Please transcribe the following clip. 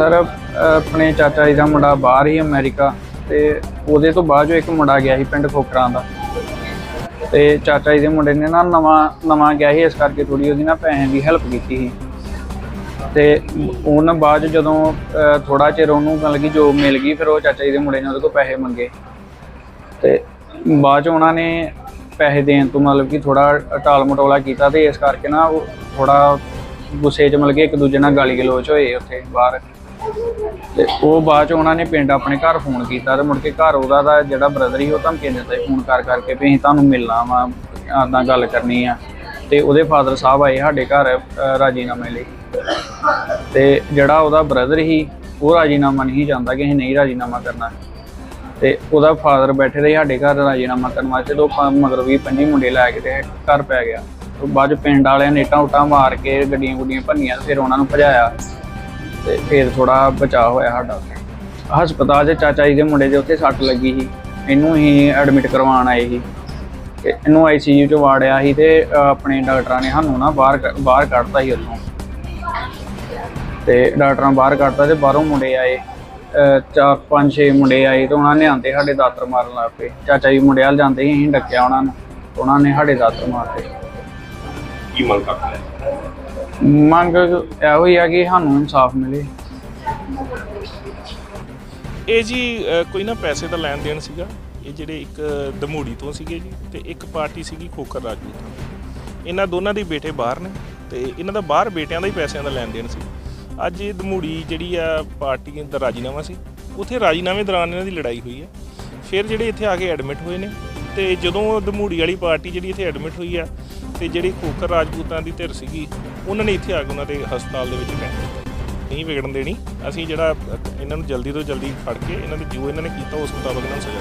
Sir, ਆਪਣੇ ਚਾਚਾ ਜੀ ਦਾ ਮੁੰਡਾ ਬਾਹਰ ਹੀ ਅਮਰੀਕਾ ਤੇ ਉਹਦੇ ਤੋਂ ਬਾਅਦ ਜੋ ਇੱਕ ਮੁੰਡਾ ਗਿਆ ਸੀ ਪਿੰਡ ਖੋਕਰਾਂ ਦਾ। ਤੇ ਚਾਚਾ ਜੀ ਦੇ ਮੁੰਡੇ ਨੇ ਨਾ ਨਵਾਂ ਨਵਾਂ ਗਿਆ ਸੀ, ਇਸ ਕਰਕੇ ਥੋੜੀ ਉਹਦੀ ਨਾ ਪੈਸੇ ਦੀ ਹੈਲਪ ਕੀਤੀ ਸੀ। ਤੇ ਉਹਨਾਂ ਬਾਅਦ 'ਚ ਜਦੋਂ ਥੋੜਾ ਚਿਰ ਉਹਨੂੰ ਮਤਲਬ ਕਿ ਜੋਬ ਮਿਲ ਗਈ, ਫਿਰ ਉਹ ਚਾਚਾ ਜੀ ਦੇ ਮੁੰਡੇ ਨੇ ਉਹਦੇ ਕੋਲ ਪੈਸੇ ਮੰਗੇ। ਤੇ ਬਾਅਦ 'ਚ ਉਹਨਾਂ ਨੇ ਪੈਸੇ ਦੇਣ ਤੋਂ ਮਤਲਬ ਕਿ ਥੋੜਾ ਟਾਲ ਮਟੋਲਾ ਕੀਤਾ ਤੇ ਇਸ ਕਰਕੇ ਨਾ ਉਹ ਥੋੜਾ ਗੁੱਸੇ 'ਚ ਮਤਲਬ ਕਿ ਇੱਕ ਦੂਜੇ ਨਾਲ ਗਾਲੀ ਗਲੋਚ ਹੋਏ ਉੱਥੇ ਬਾਹਰ। ਤੇ ਉਹ ਬਾਅਦ 'ਚ ਉਹਨਾਂ ਨੇ ਪਿੰਡ ਆਪਣੇ ਘਰ ਫੋਨ ਕੀਤਾ ਤੇ ਮੁੜ ਕੇ ਘਰ ਉਹਦਾ ਦਾ ਜਿਹੜਾ ਬ੍ਰਦਰ ਸੀ ਉਹ ਧਮਕੀ ਦਿੰਦਾ ਸੀ ਫੋਨ ਕਰ ਕਰਕੇ ਵੀ ਅਸੀਂ ਤੁਹਾਨੂੰ ਮਿਲਣਾ ਵਾ ਆਦਾਂ ਗੱਲ ਕਰਨੀ ਆ। ਤੇ ਉਹਦੇ ਫਾਦਰ ਸਾਹਿਬ ਆਏ ਸਾਡੇ ਘਰ ਰਾਜੀਨਾਮੇ ਲਈ। ਤੇ ਜਿਹੜਾ ਉਹਦਾ ਬ੍ਰਦਰ ਸੀ, ਉਹ ਰਾਜੀਨਾਮਾ ਨਹੀਂ ਜਾਂਦਾ ਕਿ ਅਸੀਂ ਨਹੀਂ ਰਾਜੀਨਾਮਾ ਕਰਨਾ। ਤੇ ਉਹਦਾ ਫਾਦਰ ਬੈਠੇ ਰਹੇ ਸਾਡੇ ਘਰ ਰਾਜੀਨਾਮਾ ਕਰਨ ਵਾਸਤੇ ਤੋਂ ਮਗਰ ਵੀ ਪੰਜੀ ਮੁੰਡੇ ਲੈ ਕੇ ਤੇ ਘਰ ਪੈ ਗਿਆ। ਬਾਅਦ 'ਚ ਪਿੰਡ ਵਾਲਿਆਂ ਨੇ ਇੱਟਾਂ ਉਟਾਂ ਮਾਰ ਕੇ ਗੱਡੀਆਂ ਗੁੱਡੀਆਂ ਭੰਨੀਆਂ ਫਿਰ ਉਹਨਾਂ ਨੂੰ ਭਜਾਇਆ। ਤੇ ਫਿਰ ਥੋੜਾ ਬਚਾਅ ਹੋਇਆ ਸਾਡਾ। ਹਸਪਤਾਲ 'ਚ ਚਾਚਾ ਜੀ ਦੇ ਮੁੰਡੇ ਦੇ ਉੱਥੇ ਸੱਟ ਲੱਗੀ ਸੀ। ਇਹਨੂੰ ਹੀ ਐਡਮਿਟ ਕਰਵਾਉਣ ਆਏ ਸੀ। ਤੇ ਇਹਨੂੰ ਆਈਸੀਯੂ 'ਚ ਵਾੜਿਆ ਸੀ ਤੇ ਆਪਣੇ ਡਾਕਟਰਾਂ ਨੇ ਸਾਨੂੰ ਨਾ ਬਾਹਰ ਬਾਹਰ ਕੱਢਤਾ ਸੀ ਉੱਥੋਂ। ਤੇ ਡਾਕਟਰਾਂ ਬਾਹਰ ਕੱਢਤਾ ਤੇ ਬਾਹਰੋਂ ਮੁੰਡੇ ਆਏ। ਚਾਰ, ਪੰਜ, ਛੇ ਮੁੰਡੇ ਆਏ ਤੇ ਉਹਨਾਂ ਨੇ ਆਂਦੇ ਸਾਡੇ ਦਾਤਰ ਮਾਰਨ ਲੱਗ ਪਏ। ਚਾਚਾ ਜੀ ਮੁੰਡੇ ਵੱਲ ਜਾਂਦੇ ਸੀ, ਅਸੀਂ ਡੱਕਿਆ ਉਹਨਾਂ ਨੂੰ। ਉਹਨਾਂ ਨੇ ਸਾਡੇ ਦਾਤਰ ਮਾਰਤੇ। ਕੀ ਮੰਗ ਕਰਦੇ? ਮੰਗ ਇਹੋ ਹੀ ਆ ਕਿ ਸਾਨੂੰ ਇਨਸਾਫ ਮਿਲੇ। ਇਹ ਜੀ ਅ, ਕੋਈ ਨਾ ਪੈਸੇ ਦਾ ਲੈਣ ਦੇਣ ਸੀਗਾ। ਇਹ ਜਿਹੜੇ ਇੱਕ ਦਮੂੜੀ ਤੋਂ ਸੀਗੇ ਜੀ ਤੇ ਇੱਕ ਪਾਰਟੀ ਸੀਗੀ ਖੋਖਰ ਰਾਜਪੂਤ ਇਹਨਾਂ ਦੋਨਾਂ ਦੇ ਬੇਟੇ ਬਾਹਰ ਨੇ ਤੇ ਇਹਨਾਂ ਦਾ ਬਾਹਰ ਬੇਟਿਆਂ ਦਾ ਹੀ ਪੈਸਿਆਂ ਦਾ ਲੈਣ ਦੇਣ ਸੀ। ਅੱਜ ਇਹ ਦਮੂੜੀ ਜਿਹੜੀ ਆ ਪਾਰਟੀ ਦਾ ਰਾਜੀਨਾਮਾ ਸੀ। ਉਥੇ ਰਾਜੀਨਾਮੇ ਦੌਰਾਨ ਇਹਨਾਂ ਦੀ ਲੜਾਈ ਹੋਈ ਹੈ। ਫਿਰ ਜਿਹੜੇ ਇੱਥੇ ਆ ਕੇ ਐਡਮਿਟ ਹੋਏ ਨੇ ਤੇ ਜਦੋਂ ਦਮੂੜੀ ਵਾਲੀ ਪਾਰਟੀ ਜਿਹੜੀ ਇੱਥੇ ਐਡਮਿਟ ਹੋਈ ਆ ਤੇ ਜਿਹੜੀ ਖੋਖਰ ਰਾਜਪੂਤਾਂ ਦੀ ਧਿਰ ਸੀਗੀ, ਉਹਨਾਂ ਨੇ ਇੱਥੇ ਆ ਕੇ ਉਹਨਾਂ ਦੇ ਹਸਪਤਾਲ ਦੇ ਵਿੱਚ ਪੈ ਨਹੀਂ ਵਿਗੜਨ ਦੇਣੀ, ਅਸੀਂ ਜਿਹੜਾ ਇਹਨਾਂ ਨੂੰ ਜਲਦੀ ਤੋਂ ਜਲਦੀ ਫੜ ਕੇ ਇਹਨਾਂ ਦੇ ਜੋ ਇਹਨਾਂ ਨੇ ਕੀਤਾ ਉਸ ਮੁਤਾਬਕ ਇਹਨਾਂ ਨੂੰ ਸਜ਼ਾ